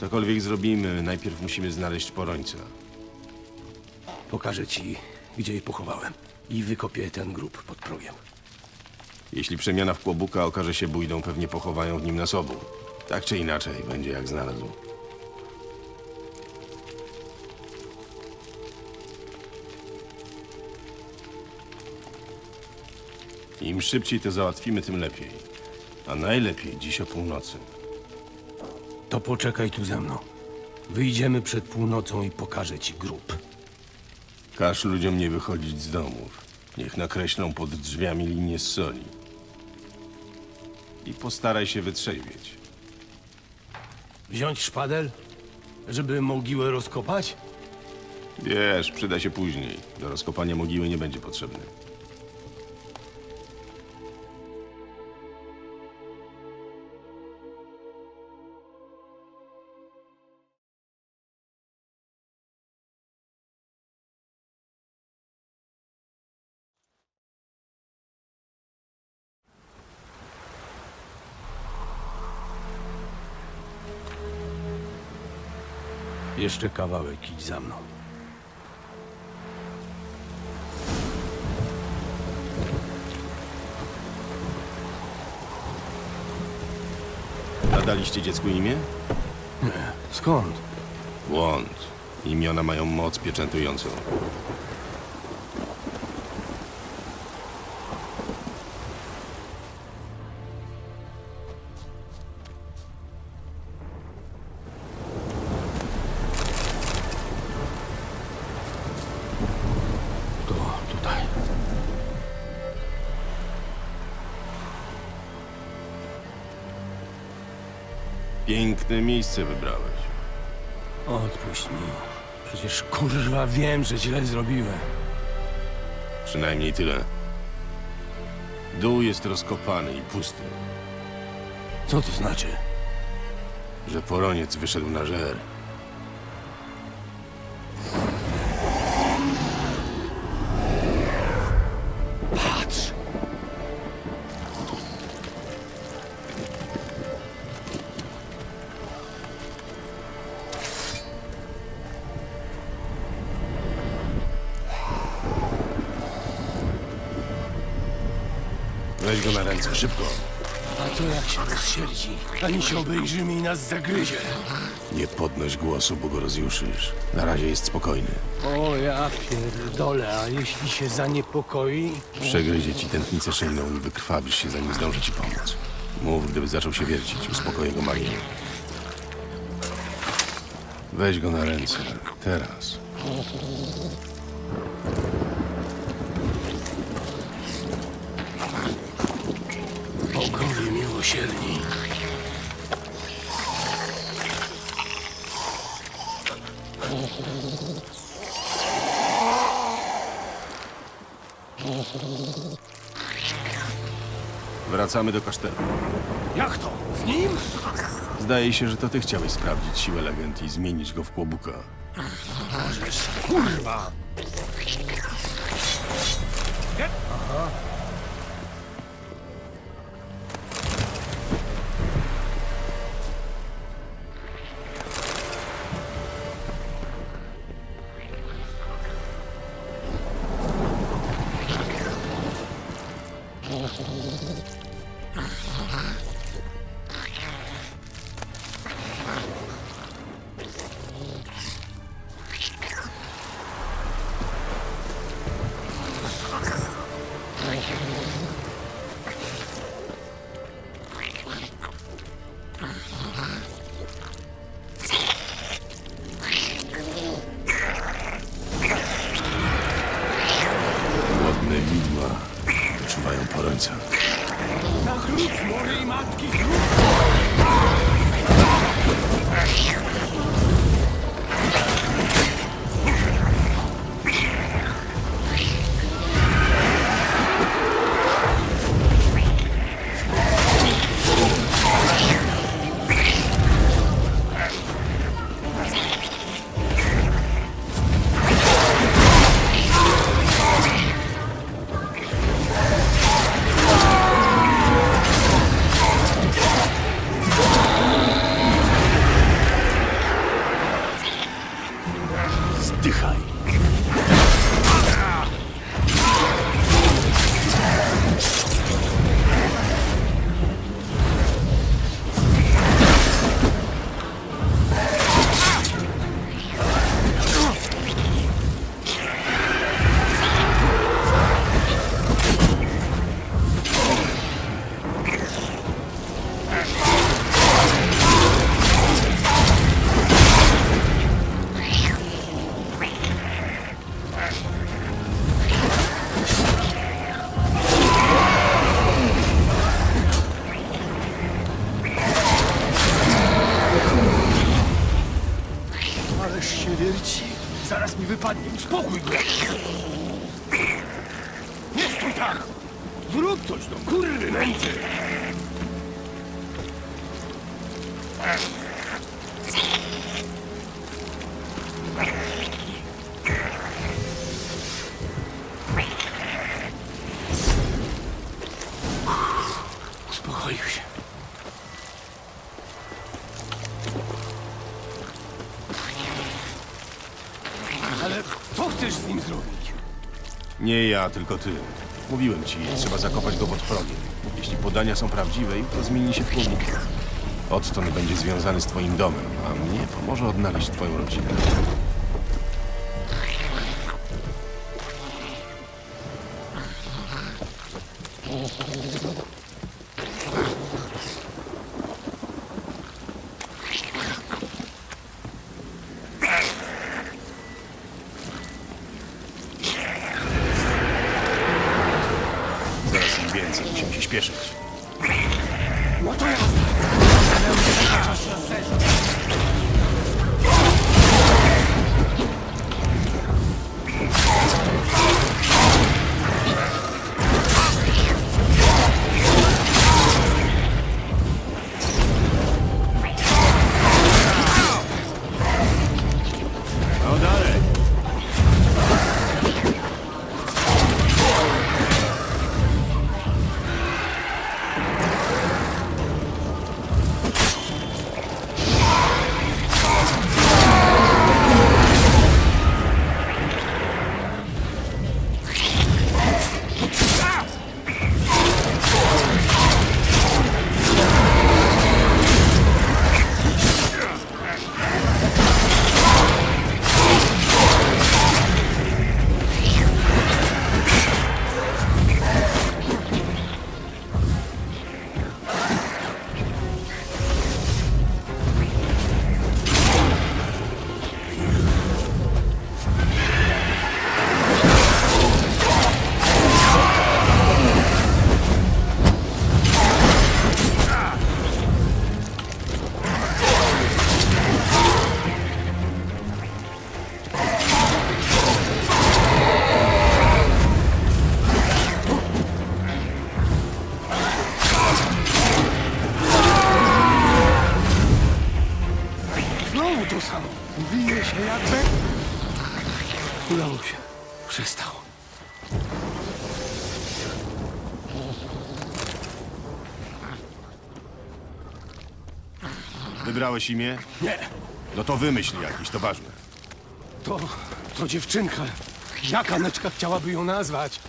Cokolwiek zrobimy, najpierw musimy znaleźć porońca. Pokażę ci, gdzie je pochowałem. I wykopię ten grób pod progiem. Jeśli przemiana w kłobuka okaże się bójdą, pewnie pochowają w nim nas obu. Tak czy inaczej, będzie jak znalazł. Im szybciej to załatwimy, tym lepiej. A najlepiej dziś o północy. To poczekaj tu ze mną. Wyjdziemy przed północą i pokażę ci grób. Każ ludziom nie wychodzić z domów. Niech nakreślą pod drzwiami linię z soli. I postaraj się wytrzeźwieć. Wziąć szpadel, żeby mogiłę rozkopać? Wiesz, przyda się później. Do rozkopania mogiły nie będzie potrzebny. Jeszcze kawałek idź za mną. Nadaliście dziecku imię? Skąd? Błąd. Imiona mają moc pieczętującą. Piękne miejsce wybrałeś. Odpuść mi. Przecież kurwa wiem, że źle zrobiłem. Przynajmniej tyle. Dół jest rozkopany i pusty, Co to znaczy? że poroniec wyszedł na żer. Weź go na ręce, szybko. A to jak się rozsierdzi? Ani się obejrzymy i nas zagryzie. Nie podnoś głosu, bo go rozjuszysz. Na razie jest spokojny. O ja pierdolę, a jeśli się zaniepokoi? Przegryzie ci tętnicę szyjną i wykrwawisz się, zanim zdąży ci pomóc. Mów, gdyby zaczął się wiercić, uspokoję go magią. Weź go na ręce, teraz. Miłosierni. Wracamy do kasztelu. Jak to? Z nim? Zdaje się, że to ty chciałeś sprawdzić siłę legend i zmienić go w kłobuka. Możesz, kurwa! matki Здихай. Mojej matki! Zaraz mi wypadnie. Uspokój go. Nie stój tak! Zrób coś, no kurwy nędzy! Uspokoił się. Nie ja, tylko ty. Mówiłem ci, trzeba zakopać go pod progiem. Jeśli podania są prawdziwe, to zmieni się w tłumik. Odtąd będzie związany z twoim domem, a mnie pomoże odnaleźć twoją rodzinę. Zaraz im więcej, Wybrałeś imię? Nie, No to wymyśl jakiś, to ważne. to... to dziewczynka. Jaka neczka chciałaby ją nazwać?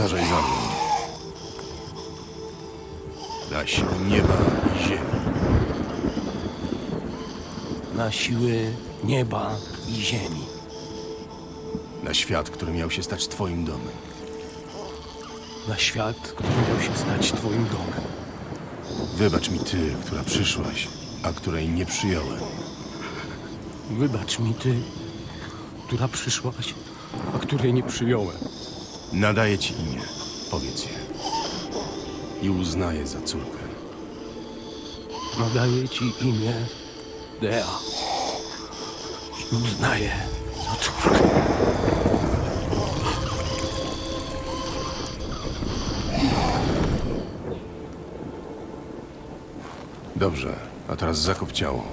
Powtarzaj za mną. Na siłę nieba i ziemi. Na siły nieba i ziemi. Na świat, który miał się stać twoim domem. Na świat, który miał się stać twoim domem. Wybacz mi ty, która przyszłaś, a której nie przyjąłem. Wybacz mi ty, która przyszłaś, a której nie przyjąłem. Nadaję ci imię. Powiedz je. I uznaję za córkę. Nadaję ci imię Dea. I uznaję za córkę. Dobrze, a teraz zakop ciało.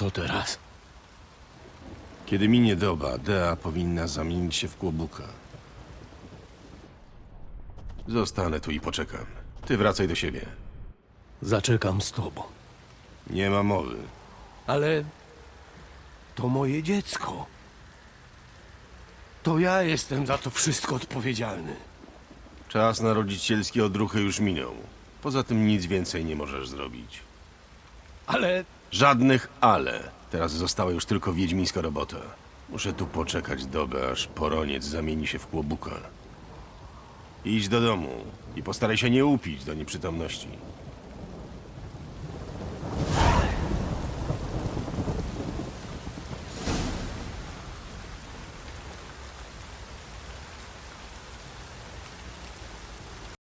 Co teraz? Kiedy minie doba, Dea powinna zamienić się w kłobuka. Zostanę tu i poczekam. Ty wracaj do siebie. Zaczekam z tobą. Nie ma mowy. Ale to moje dziecko. To ja jestem za to wszystko odpowiedzialny. Czas na rodzicielskie odruchy już minął. Poza tym nic więcej nie możesz zrobić. Ale Żadnych ale. Teraz została już tylko wiedźmińska robota. Muszę tu poczekać dobę, aż poroniec zamieni się w kłobuka. Idź do domu i postaraj się nie upić do nieprzytomności.